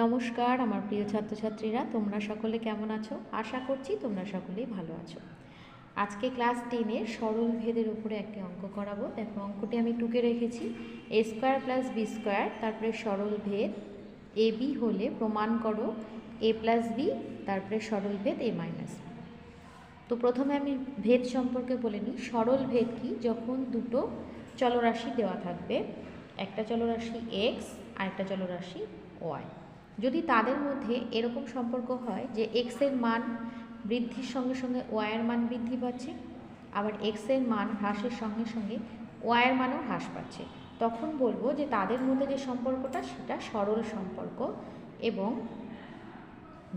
নমস্কার, আমার প্রিয় ছাত্রছাত্রীরা, তোমরা সকলে কেমন আছো? আশা করছি তোমরা সকলেই ভালো আছো। আজকে ক্লাস টেনে সরল ভেদের উপরে একটি অঙ্ক করাবো। দেখো, অঙ্কটি আমি টুকে রেখেছি। A square plus B square তারপরে সরল ভেদ। এ বি হলে প্রমাণ করো। এ প্লাস বি তারপরে সরল ভেদ এ মাইনাস তো প্রথমে আমি ভেদ সম্পর্কে বলে নিই। সরল ভেদ কি? যখন দুটো চলরাশি দেওয়া থাকবে, একটা চলরাশি এক্স আর একটা চলরাশি ওয়াই যদি তাদের মধ্যে এরকম সম্পর্ক হয় যে এক্সের মান বৃদ্ধির সঙ্গে সঙ্গে ওয়াইয়ের মান বৃদ্ধি পাচ্ছে, আবার এক্সের মান হ্রাসের সঙ্গে সঙ্গে ওয়াইয়ের মানও হ্রাস পাচ্ছে, তখন বলব যে তাদের মধ্যে যে সম্পর্কটা সেটা সরল সম্পর্ক এবং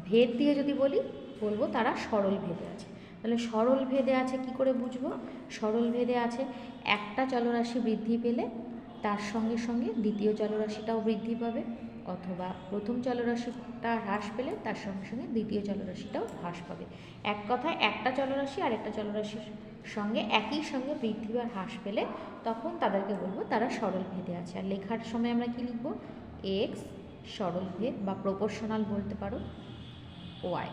ভেদ দিয়ে যদি বলি, বলব তারা সরল ভেদে আছে। তাহলে সরল ভেদে আছে কি করে বুঝব? সরল ভেদে আছে একটা চলরাশি বৃদ্ধি পেলে তার সঙ্গে সঙ্গে দ্বিতীয় চলরাশিটাও বৃদ্ধি পাবে। অথবা প্রথম চলরাশিটা হ্রাস পেলে তার সঙ্গে সঙ্গে দ্বিতীয় চলরাশিটাও হ্রাস পাবে। এক কথায় একটা চলরাশি আর একটা চলরাশির সঙ্গে একই সঙ্গে বৃদ্ধি বা হ্রাস পেলে তখন তাদেরকে বলব তারা সরল ভেদে আছে। আর লেখার সময় আমরা কি লিখব? এক্স সরল ভেদ বা প্রপোর্শনাল বলতে পারো? ওয়াই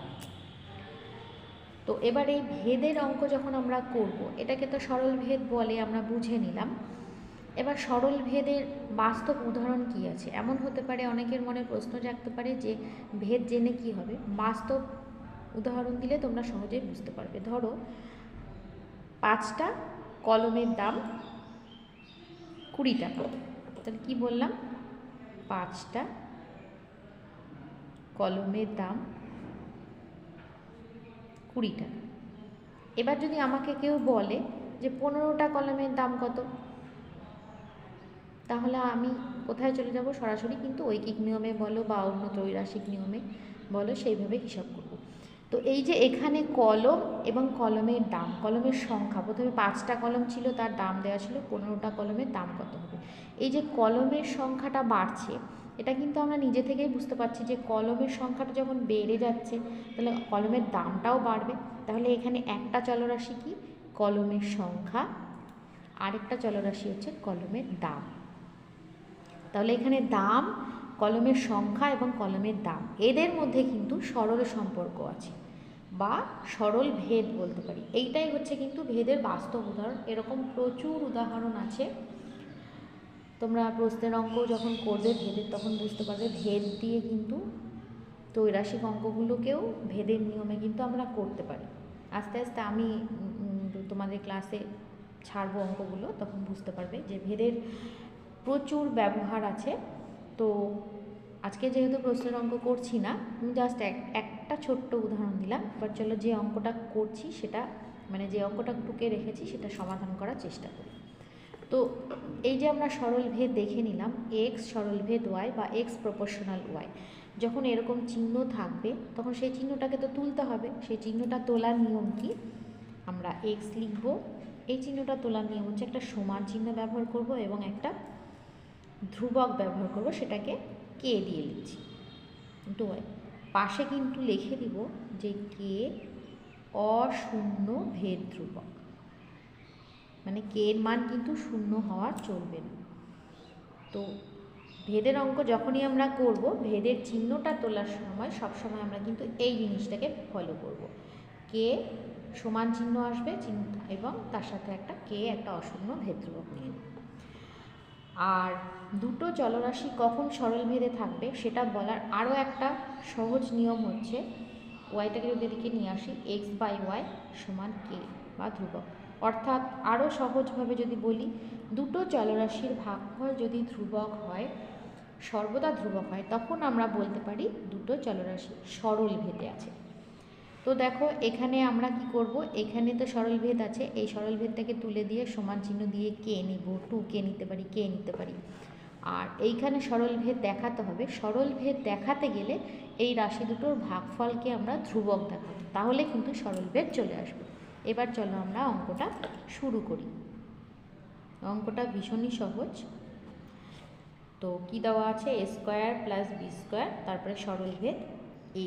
তো এবার এই ভেদের অঙ্ক যখন আমরা করব, এটাকে তো সরল ভেদ বলে আমরা বুঝে নিলাম। এবার সরল ভেদের বাস্তব উদাহরণ কি আছে? এমন হতে পারে, অনেকের মনে প্রশ্ন জাগতে পারে যে ভেদ জেনে কি হবে? বাস্তব উদাহরণ দিলে তোমরা সহজেই বুঝতে পারবে। ধরো, পাঁচটা কলমের দাম কুড়ি টাকা। তাহলে কি বললাম? পাঁচটা কলমের দাম কুড়ি টাকা। এবার যদি আমাকে কেউ বলে যে পনেরোটা কলমের দাম কত? তাহলে আমি কোথায় চলে যাব সরাসরি কিন্তু ঐকিক নিয়মে বলো বা অন্য ত্রৈরাসিক নিয়মে বলো সেইভাবে হিসাব করব। তো এই যে এখানে কলম এবং কলমের দাম, কলমের সংখ্যা, প্রথমে পাঁচটা কলম ছিল, তার দাম দেওয়া ছিল পনেরোটা কলমের দাম কত হবে? এই যে কলমের সংখ্যাটা বাড়ছে, এটা কিন্তু আমরা নিজে থেকেই বুঝতে পারছি যে কলমের সংখ্যাটা যখন বেড়ে যাচ্ছে, তাহলে কলমের দামটাও বাড়বে। তাহলে এখানে একটা চলরাশি কি? কলমের সংখ্যা। আরেকটা চলরাশি হচ্ছে কলমের দাম। তাহলে এখানে দাম, কলমের সংখ্যা এবং কলমের দাম, এদের মধ্যে কিন্তু সরল সম্পর্ক আছে বা সরল ভেদ বলতে পারি। এইটাই হচ্ছে কিন্তু ভেদের বাস্তব উদাহরণ। এরকম প্রচুর উদাহরণ আছে। তোমরা প্রশ্নের অঙ্ক যখন করবে ভেদের, তখন বুঝতে পারবে ভেদ দিয়ে কিন্তু তৈরাসিক অঙ্কগুলোকেও ভেদের নিয়মে কিন্তু আমরা করতে পারি। আস্তে আস্তে আমি তোমাদের ক্লাসে ছাড়বো অঙ্কগুলো, তখন বুঝতে পারবে যে ভেদের প্রচুর ব্যবহার আছে। তো আজকে যেহেতু প্রশ্নের অঙ্ক করছি না, আমি জাস্ট এক, একটা ছোট্ট উদাহরণ দিলাম। এবার চলো যে অঙ্কটা করছি সেটা মানে যে অঙ্কটা টুকে রেখেছি সেটা সমাধান করার চেষ্টা করি। তো এই যে আমরা সরল ভেদ দেখে নিলাম এক্স সরল ভেদ ওয়াই বা এক্স প্রপোর্শনাল ওয়াই যখন এরকম চিহ্ন থাকবে, তখন সেই চিহ্নটাকে তো তুলতে হবে। সেই চিহ্নটা তোলার নিয়ম কি? আমরা এক্স লিখব, এই চিহ্নটা তোলার নিয়ম হচ্ছে একটা সমান চিহ্ন ব্যবহার করব এবং একটা ধ্রুবক ব্যবহার করব, সেটাকে কে দিয়ে লিখছি? কিন্তু পাশে কিন্তু লিখে দিব যে কে অশূন্য ভেদ ধ্রুবক। মানে কে এর মান কিন্তু শূন্য হওয়া চলবে না। তো ভেদের অঙ্ক যখনই আমরা করব, ভেদের চিহ্নটা তোলার সময় সবসময় আমরা কিন্তু এই জিনিসটাকে ফলো করব। কে সমান চিহ্ন আসবে এবং তার সাথে একটা কে, একটা অশূন্য ভেদ ধ্রুবক নিয়ে। আর দুটো জলরাশি কখন সরল ভেদে থাকবে সেটা বলার আরও একটা সহজ নিয়ম হচ্ছে ওয়াইটাকে যদি এদিকে নিয়ে আসি এক্স বাই ওয়াই সমান কে বা ধ্রুবক। অর্থাৎ আরও সহজভাবে যদি বলি, দুটো জলরাশির ভাগফল যদি ধ্রুবক হয়, সর্বদা ধ্রুবক হয়, তখন আমরা বলতে পারি দুটো জলরাশি সরল ভেদে আছে। তো দেখো, এখানে আমরা কি করব? এখানে তো সরল ভেদ আছে। এই সরল ভেদটাকে তুলে দিয়ে সমান চিহ্ন দিয়ে কে নিব? টু কে নিতে পারি? কে নিতে পারি? আর এইখানে সরল ভেদ দেখাতে হবে। সরল ভেদ দেখাতে গেলে এই রাশি দুটোর ভাগফলকে আমরা ধ্রুবক দেখাবো। তাহলে কিন্তু সরল ভেদ চলে আসবে। এবার চলো আমরা অঙ্কটা শুরু করি। অঙ্কটা ভীষণই সহজ। তো কি দেওয়া আছে? স্কোয়ার প্লাস বি স্কোয়ার, তারপরে সরল ভেদ এ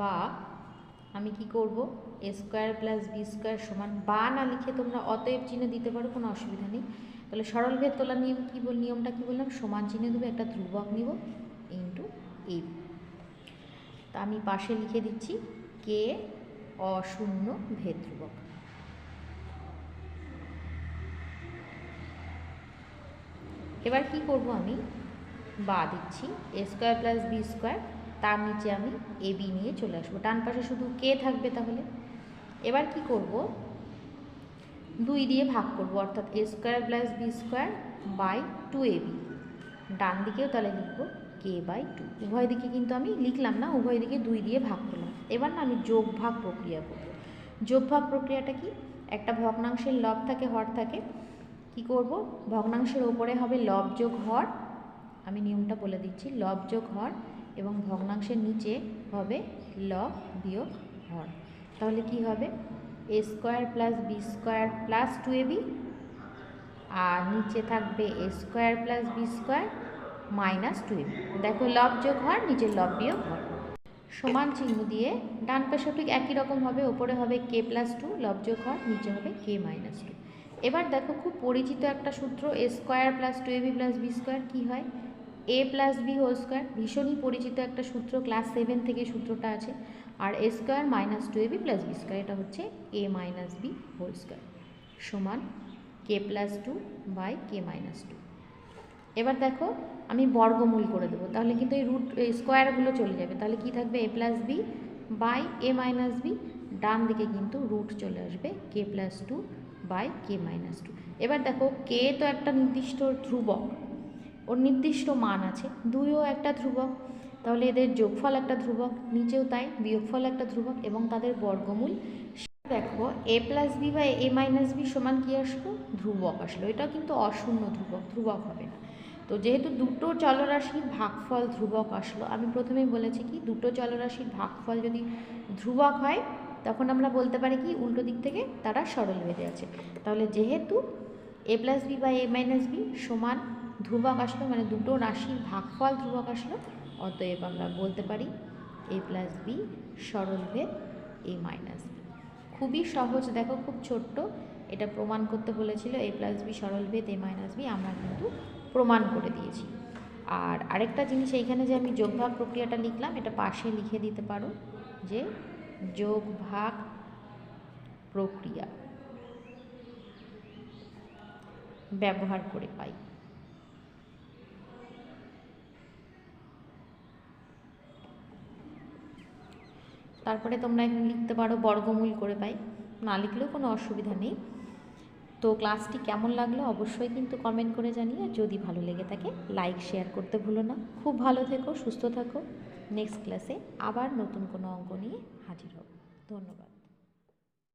বা আমি কি করব? A square plus B square সমান বা না লিখে তোমরা অতএব চিহ্ন দিতে পারো, কোনো অসুবিধা নেই। তাহলে সরল ভেদ তোলার নিয়ম কী বল, নিয়মটা কী বললাম? সমান চিহ্ন দেবে একটা ধ্রুবক নিব ইন্টু এবি তা আমি পাশে লিখে দিচ্ছি কে অশূন্য ভেদ ধ্রুবক। এবার কি করব আমি? বা দিচ্ছি A square plus B square তার নিচে আমি এ বি নিয়ে চলে আসব। ডান পাশে শুধু কে থাকবে তাহলে। এবার কি করব? দুই দিয়ে ভাগ করব, অর্থাৎ A square plus B square by two A B ডান দিকেও তাহলে লিখব কে বাই টু উভয় দিকে কিন্তু আমি লিখলাম না, উভয় দিকে দুই দিয়ে ভাগ করলাম। এবার না আমি যোগ ভাগ প্রক্রিয়া করব। যোগ ভাগ প্রক্রিয়াটা কি? একটা ভগ্নাংশের লব থাকে, হর থাকে। কি করব? ভগ্নাংশের ওপরে হবে লব যোগ হর। আমি নিয়মটা বলে দিচ্ছি, লব যোগ হর এবং ভগ্নাংশের নিচে হবে লব বিয়োগ হর তাহলে কি হবে? A square plus B square plus two A B আর নিচে থাকবে A square plus B square minus two A B দেখো লব যোগ হর নিচের লব বিয়োগ হর সমান চিহ্ন দিয়ে ডান পাশে ঠিক একই রকম হবে, ওপরে হবে কে প্লাস টু লব যোগ হর নিচে হবে কে মাইনাস টু এবার দেখো খুব পরিচিত একটা সূত্র A square plus two A B plus B square কী হয়? A plus B whole square ভীষণই পরিচিত একটা সূত্র ক্লাস সেভেন থেকে সূত্রটা আছে। আর A square minus two A B plus B square এটা হচ্ছে A minus B whole square সমান K plus two by K minus two এবার দেখো, আমি বর্গমূল করে দেবো, তাহলে কিন্তু এই রুট স্কোয়ারগুলো চলে যাবে। তাহলে কি থাকবে? A plus B by A minus B ডান দিকে কিন্তু রুট চলে আসবে K plus two by K minus two এবার দেখো কে তো একটা নির্দিষ্ট ধ্রুবক ওর নির্দিষ্ট মান আছে। দুইও একটা ধ্রুবক, তাহলে এদের যোগফল একটা ধ্রুবক, নিচেও তাই বিয়োগফল একটা ধ্রুবক এবং তাদের বর্গমূল। দেখো A plus B by A minus B সমান কী আসলো? ধ্রুবক আসলো। এটাও কিন্তু অশূন্য ধ্রুবক ধ্রুবক হবে না। তো যেহেতু দুটো চলরাশির ভাগফল ধ্রুবক আসলো, আমি প্রথমেই বলেছি কি, দুটো চলরাশির ভাগফল যদি ধ্রুবক হয়, তখন আমরা বলতে পারি কি, উল্টো দিক থেকে তারা সরল বেঁধে আছে। তাহলে যেহেতু A plus B by A minus B সমান ধ্রুবক আসলো মানে দুটো রাশির ভাগফল ধ্রুবক আসলো, অতএব আমরা বলতে পারি এ প্লাস বি সরল ভেদ এ মাইনাস বি খুবই সহজ, দেখো খুব ছোট্ট, এটা প্রমাণ করতে বলেছিল এ প্লাস বি সরল ভেদ এ মাইনাস বি আমরা কিন্তু প্রমাণ করে দিয়েছি। আর আরেকটা জিনিস এইখানে যে আমি যোগভাগ প্রক্রিয়াটা লিখলাম, এটা পাশে লিখে দিতে পারো যে যোগ ভাগ প্রক্রিয়া ব্যবহার করে পাই। তারপরে তোমরা এখানে লিখতে পারো বর্গমূল করে পাই। না লিখলেও কোনো অসুবিধা নেই। তো ক্লাসটি কেমন লাগল অবশ্যই কিন্তু কমেন্ট করে জানিয়ে যদি ভালো লেগে থাকে লাইক শেয়ার করতে ভুলো না। খুব ভালো থেকো, সুস্থ থাকো। নেক্সট ক্লাসে আবার নতুন কোনো অঙ্ক নিয়ে হাজির হব। ধন্যবাদ।